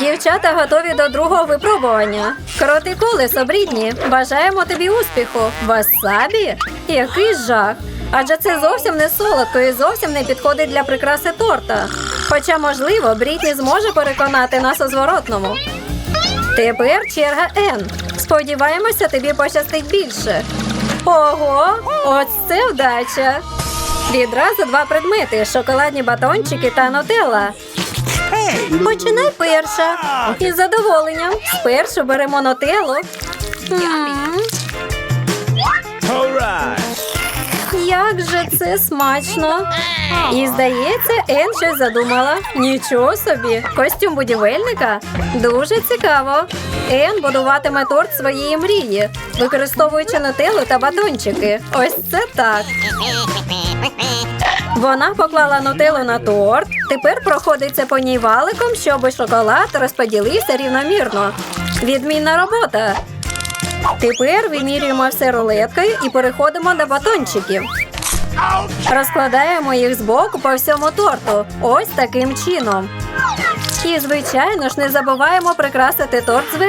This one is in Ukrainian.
Дівчата готові до другого випробування. Крути колесо, Брідні. Бажаємо тобі успіху. Васабі? Який жах. Адже це зовсім не солодко і зовсім не підходить для прикраси торта. Хоча, можливо, Брітні зможе переконати нас у зворотному. Тепер черга Н. Сподіваємося, тобі пощастить більше. Ого, ось це вдача. Відразу два предмети: шоколадні батончики та нутелла. Починай перша. Із задоволенням. Спершу беремо нутеллу. М, Як же це смачно. І здається, Ен щось задумала. Нічого собі. Костюм будівельника? Дуже цікаво. Ен будуватиме торт своєї мрії, використовуючи нутеллу та батончики. Ось це так. Вона поклала нутеллу на торт. Тепер проходиться по ній валиком, щоб шоколад розподілився рівномірно. Відмінна робота. Тепер вимірюємо все рулеткою і переходимо до батончиків. Розкладаємо їх збоку по всьому торту. Ось таким чином. І, звичайно ж, не забуваємо прикрасити торт зверху.